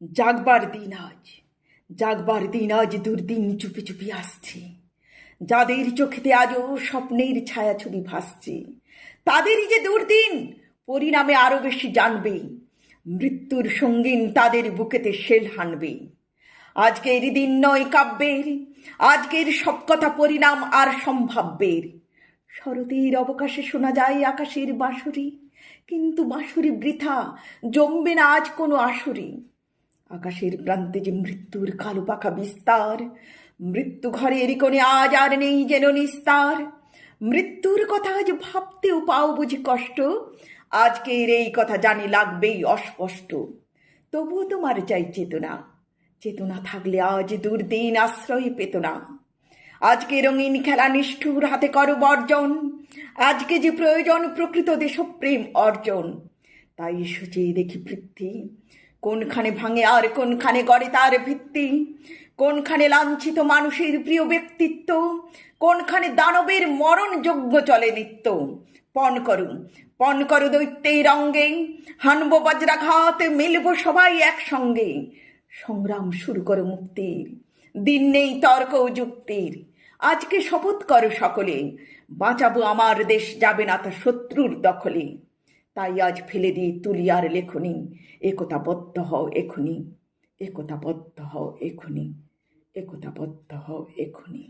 জাগবার দিন আজ, জাগবার দিন আজ দুর্দিন চুপি চুপি আসছে। যাদের চোখেতে আজও স্বপ্নের ছায়াছবি ভাসছে, তাদেরই যে দুর্দিন, পরিণামে আরও বেশি জানবে। মৃত্যুর সঙ্গীন তাদের বুকেতে শেল হানবে। আজকের দিন নয় কাব্যের, আজকের সব কথা পরিণাম আর সম্ভাব্যের। শরতের অবকাশে শোনা যায় আকাশের বাঁশুরি, কিন্তু বাঁশুরি বৃথা, জমবে না আজ কোনো আসরি। আকাশের প্রান্তে যে মৃত্যুর কালো পাখা বিস্তার, মৃত্যু ঘরের কোণে আজ আর নেই যেন নিস্তার। মৃত্যুর কথা আজ ভাবতেও পাও বুঝি কষ্ট, আজকের এই কথা জানি লাগবেই অস্পষ্ট। তবুও তোমার চাই চেতনা চেতনা থাকলে আজ দুর্দিন আশ্রয় পেত না। আজকে রঙিন খেলা নিষ্ঠুর হাতে করো বর্জন, আজকে যে প্রয়োজন প্রকৃত দেশপ্রেম অর্জন। তাই সুচে দেখি পৃথ্বী কোনখানে ভাঙে আর কোনখানে গড়ে তার ভিত্তি? কোনখানে লাঞ্ছিত মানুষের প্রিয় ব্যক্তিত্ব? কোনখানে দানবের মরণ যোগ্য চলে নিত্য? পণ করু পণ করু দৈত্যের অঙ্গে। হানব বজ্রাঘাত, মিলব সবাই একসঙ্গে। সংগ্রাম শুরু করো মুক্তির। দিন নেই তর্ক যুক্তির। আজকে শপথ করো সকলে। বাঁচাবো আমার দেশ, যাবে না তা শত্রুর দখলে। তাই আজ ফেলে দিই তুলিয়ার লেখনি। একতাবদ্ধ হও এখনি। একতাবদ্ধ হও এখনি। একতাবদ্ধ হও এখনি।